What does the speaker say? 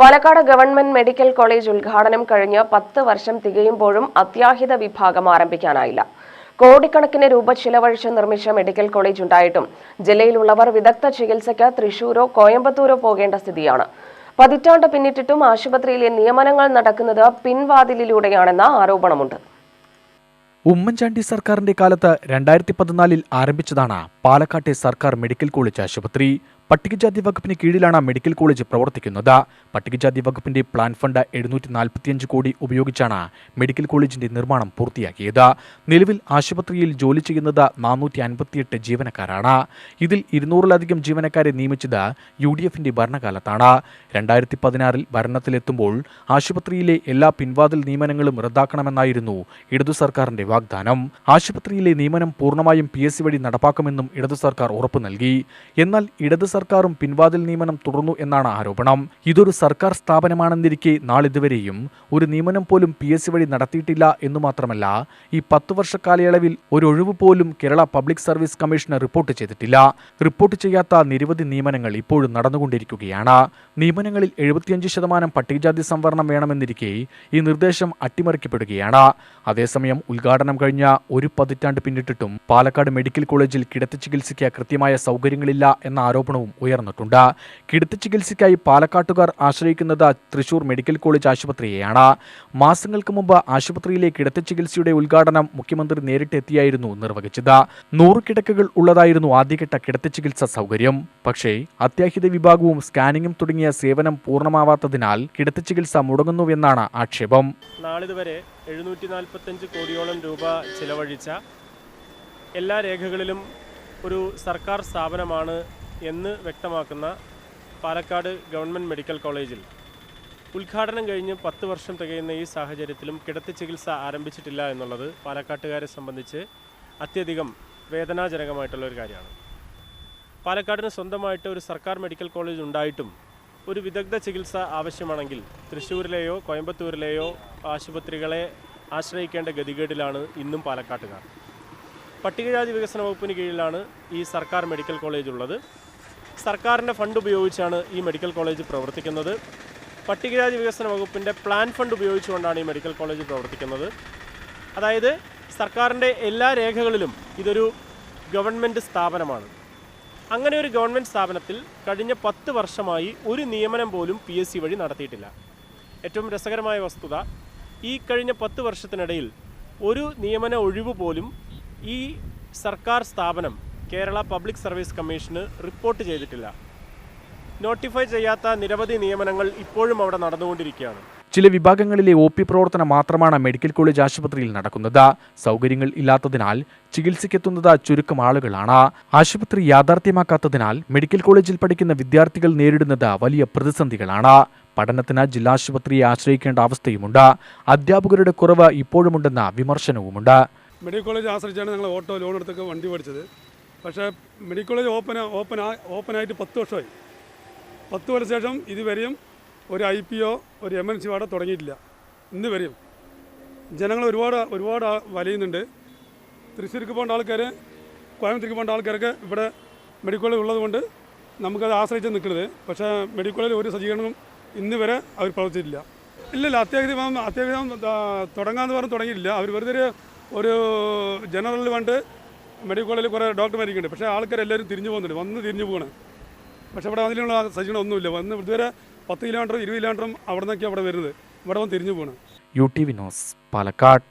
Palakkad government medical college ഉദ്ഘാടനം കഴിഞ്ഞ് പത്ത് വർഷം തികയുമ്പോഴും അത്യാഹിത വിഭാഗം ആരംഭിക്കാനായില്ല. കോടിക്കണക്കിന് രൂപ ചിലവഴിച്ച് നിർമ്മിച്ച മെഡിക്കൽ കോളേജ് ഉണ്ടായിട്ടും ജില്ലയിലുള്ളവർ വിദഗ്ധ ചികിത്സയ്ക്ക് തൃശൂരോ കോയമ്പത്തൂരോ പോകേണ്ട സ്ഥിതിയാണ്. പതിറ്റാണ്ട് പിന്നിട്ടിട്ടും ആശുപത്രിയിലെ നിയമനങ്ങൾ നടക്കുന്നത് പിൻവാതിലിലൂടെയാണെന്ന ആരോപണമുണ്ട്. ഉമ്മൻചാണ്ടി സർക്കാരിന്റെ കാലത്ത് രണ്ടായിരത്തി പതിനാലിൽ ആരംഭിച്ചതാണ് പാലക്കാട്ടെ സർക്കാർ മെഡിക്കൽ കോളേജ് ആശുപത്രി. പട്ടികജാതി വകുപ്പിന് കീഴിലാണ് മെഡിക്കൽ കോളേജ് പ്രവർത്തിക്കുന്നത്. പട്ടികജാതി വകുപ്പിന്റെ പ്ലാൻ ഫണ്ട് എഴുന്നൂറ്റി നാൽപ്പത്തിയഞ്ച് കോടി ഉപയോഗിച്ചാണ് മെഡിക്കൽ കോളേജിന്റെ നിർമ്മാണം പൂർത്തിയാക്കിയത്. നിലവിൽ ആശുപത്രിയിൽ ജോലി ചെയ്യുന്നത് നാനൂറ്റി അൻപത്തിയെട്ട് ജീവനക്കാരാണ്. ഇതിൽ ഇരുന്നൂറിലധികം ജീവനക്കാരെ നിയമിച്ചത് യു ഡി എഫിന്റെ ഭരണകാലത്താണ്. രണ്ടായിരത്തി പതിനാറിൽ ഭരണത്തിലെത്തുമ്പോൾ ആശുപത്രിയിലെ എല്ലാ പിൻവാതിൽ നിയമനങ്ങളും റദ്ദാക്കണമെന്നായിരുന്നു ഇടതു സർക്കാരിന്റെ വാഗ്ദാനം. ആശുപത്രിയിലെ നിയമനം പൂർണമായും പി എസ് സി വഴി നടപ്പാക്കുമെന്നും ഇടതു സർക്കാർ ഉറപ്പു നൽകി. എന്നാൽ ഇടതു സർക്കാരും പിൻവാതിൽ നിയമനം തുടർന്നു എന്നാണ് ആരോപണം. ഇതൊരു സർക്കാർ സ്ഥാപനമാണെന്നിരിക്കെ നാളിതുവരെയും ഒരു നിയമനം പോലും പി എസ് സി വഴി നടത്തിയിട്ടില്ല എന്നു മാത്രമല്ല ഈ പത്തു വർഷ കാലയളവിൽ ഒരു ഒഴിവ് പോലും കേരള പബ്ലിക് സർവീസ് കമ്മീഷന് റിപ്പോർട്ട് ചെയ്തിട്ടില്ല. റിപ്പോർട്ട് ചെയ്യാത്ത നിരവധി നിയമനങ്ങൾ ഇപ്പോഴും നടന്നുകൊണ്ടിരിക്കുകയാണ്. നിയമനങ്ങളിൽ എഴുപത്തിയഞ്ച് ശതമാനം പട്ടികജാതി സംവരണം വേണമെന്നിരിക്കെ ഈ നിർദ്ദേശം അട്ടിമറിക്കപ്പെടുകയാണ്. അതേസമയം ഉദ്ഘാടനം കഴിഞ്ഞ ഒരു പതിറ്റാണ്ട് പിന്നിട്ടിട്ടും പാലക്കാട് മെഡിക്കൽ കോളേജിൽ കിടത്തി ചികിത്സയ്ക്ക് കൃത്യമായ സൗകര്യങ്ങളില്ല എന്ന ആരോപണവും ഉയർന്നിട്ടുണ്ട്. കിടത്തി ചികിത്സയ്ക്കായി പാലക്കാട്ടുകാർ ആശ്രയിക്കുന്നത് തൃശൂർ മെഡിക്കൽ കോളേജ് ആശുപത്രിയെയാണ്. മാസങ്ങൾക്ക് മുമ്പ് ആശുപത്രിയിലെ കിടത്തി ചികിത്സയുടെ ഉദ്ഘാടനം മുഖ്യമന്ത്രി നേരിട്ടെത്തിയായിരുന്നു നിർവഹിച്ചത്. നൂറ് കിടക്കകൾ ഉള്ളതായിരുന്നു ആദ്യഘട്ട കിടത്തി ചികിത്സ സൗകര്യം. പക്ഷേ അത്യാഹിത വിഭാഗവും സ്കാനിങ്ങും തുടങ്ങിയ സേവനം പൂർണമാവാത്തതിനാൽ കിടത്തി ചികിത്സ മുടങ്ങുന്നുവെന്നാണ് ആക്ഷേപം. നാളിതുവരെ എഴുന്നൂറ്റി നാൽപ്പത്തഞ്ച് കോടിയോളം രൂപ ചിലവഴിച്ച എല്ലാ രേഖകളിലും ഒരു സർക്കാർ സ്ഥാപനമാണ് എന്ന് വ്യക്തമാക്കുന്ന പാലക്കാട് ഗവൺമെന്റ് മെഡിക്കൽ കോളേജിൽ. ഉദ്ഘാടനം കഴിഞ്ഞ് പത്ത് വർഷം തികയുന്ന ഈ സാഹചര്യത്തിലും കിടത്തി ചികിത്സ ആരംഭിച്ചിട്ടില്ല എന്നുള്ളത് പാലക്കാട്ടുകാരെ സംബന്ധിച്ച് അത്യധികം വേദനാജനകമായിട്ടുള്ള ഒരു കാര്യമാണ്. പാലക്കാടിന് സ്വന്തമായിട്ട് ഒരു സർക്കാർ മെഡിക്കൽ കോളേജ് ഉണ്ടായിട്ടും ഒരു വിദഗ്ധ ചികിത്സ ആവശ്യമാണെങ്കിൽ തൃശ്ശൂരിലെയോ കോയമ്പത്തൂരിലെയോ ആശുപത്രികളെ ആശ്രയിക്കേണ്ട ഗതികേടിലാണ് ഇന്നും പാലക്കാട്ടുകാർ. പട്ടികജാതി വികസന വകുപ്പിന് കീഴിലാണ് ഈ സർക്കാർ മെഡിക്കൽ കോളേജ് ഉള്ളത്. സർക്കാരിന്റെ ഫണ്ട് ഉപയോഗിച്ചാണ് ഈ മെഡിക്കൽ കോളേജ് പ്രവർത്തിക്കുന്നത്. പട്ടികജാതി വികസന വകുപ്പിന്റെ പ്ലാൻ ഫണ്ട് ഉപയോഗിച്ചുകൊണ്ടാണ് ഈ മെഡിക്കൽ കോളേജ് പ്രവർത്തിക്കുന്നത്. അതായത് സർക്കാരിന്റെ എല്ലാ രേഖകളിലും ഇതൊരു ഗവൺമെന്റ് സ്ഥാപനമാണ്. അങ്ങനെ ഒരു ഗവൺമെന്റ് സ്ഥാപനത്തിൽ കഴിഞ്ഞ പത്ത് വർഷമായി ഒരു നിയമനം പോലും പി എസ് സി വഴി നടത്തിയിട്ടില്ല. ഏറ്റവും രസകരമായ വസ്തുത ഈ കഴിഞ്ഞ പത്ത് വർഷത്തിനിടയിൽ ഒരു നിയമന ഒഴിവ് പോലും ഈ സർക്കാർ സ്ഥാപനം കേരള പബ്ലിക് സർവീസ് കമ്മീഷന് റിപ്പോർട്ട് ചെയ്തിട്ടില്ല. നോട്ടിഫൈ ചെയ്യാത്ത നിരവധി നിയമനങ്ങൾ ഇപ്പോഴും അവിടെ നടന്നുകൊണ്ടിരിക്കുകയാണ്. ചില വിഭാഗങ്ങളിലെ ഒ പി പ്രവർത്തനം മാത്രമാണ് മെഡിക്കൽ കോളേജ് ആശുപത്രിയിൽ നടക്കുന്നത്. സൗകര്യങ്ങൾ ഇല്ലാത്തതിനാൽ ചികിത്സയ്ക്കെത്തുന്നത് ചുരുക്കം ആളുകളാണ്. ആശുപത്രി യാഥാർത്ഥ്യമാക്കാത്തതിനാൽ മെഡിക്കൽ കോളേജിൽ പഠിക്കുന്ന വിദ്യാർത്ഥികൾ നേരിടുന്നത് വലിയ പ്രതിസന്ധികളാണ്. പഠനത്തിന് ജില്ലാശുപത്രിയെ ആശ്രയിക്കേണ്ട അവസ്ഥയുമുണ്ട്. അധ്യാപകരുടെ കുറവ് ഇപ്പോഴുമുണ്ടെന്ന വിമർശനവുമുണ്ട്. മെഡിക്കൽ കോളേജ് ആശ്രയിച്ചാണ് ഞങ്ങൾ ഓട്ടോ ലോൺ എടുത്തൊക്കെ വണ്ടി പഠിച്ചത് പക്ഷേ മെഡിക്കൽ കോളേജ് ഓപ്പൺ ഓപ്പൺ ഓപ്പണായിട്ട് പത്ത് വർഷമായി. പത്ത് വർഷ ശേഷം ഇതുവരെയും ഒരു ഐ പി ഒ ഒരു എം എൻ സി വാർഡ് തുടങ്ങിയിട്ടില്ല. ഇന്ന് വരെയും. ജനങ്ങൾ ഒരുപാട് ഒരുപാട് വലയുന്നുണ്ട്. തൃശ്ശൂർക്ക് പോകേണ്ട ആൾക്കാർ കോയമ്പത്തൂർക്ക് പോകേണ്ട ആൾക്കാരൊക്കെ ഇവിടെ മെഡിക്കൽ കോളേജ് ഉള്ളതുകൊണ്ട് നമുക്കത് ആശ്രയിച്ച് നിൽക്കുന്നത് പക്ഷേ മെഡിക്കൽ കോളേജിൽ ഒരു സജ്ജീകരണവും ഇന്ന് വരെ അവർ പ്രവർത്തിച്ചിട്ടില്ല. ഇല്ലില്ല അത്യാഗ്രഹം അത്യാഗ്രഹം തുടങ്ങാമെന്ന് പറഞ്ഞ് തുടങ്ങിയിട്ടില്ല. അവർ വെറുതെ ഒരു ഒരു ജനറൽ വേണ്ട മെഡിക്കൽ കോളേജിൽ കുറേ ഡോക്ടർമാരിക്കുന്നുണ്ട് പക്ഷേ ആൾക്കാരെല്ലാവരും തിരിഞ്ഞു പോകുന്നുണ്ട്. വന്ന് തിരിഞ്ഞു പോകണം പക്ഷേ ഇവിടെ അതിനുള്ള സജ്ജീകരണമൊന്നുമില്ല വന്ന് ഇതുവരെ പത്ത് കിലോമീറ്ററും ഇരുപത് കിലോമീറ്ററും അവിടെ നിന്നൊക്കെ അവിടെ വരുന്നത്. ഇവിടെ വന്ന് തിരിഞ്ഞു പോകണം യു ടി വിനോസ് പാലക്കാട്.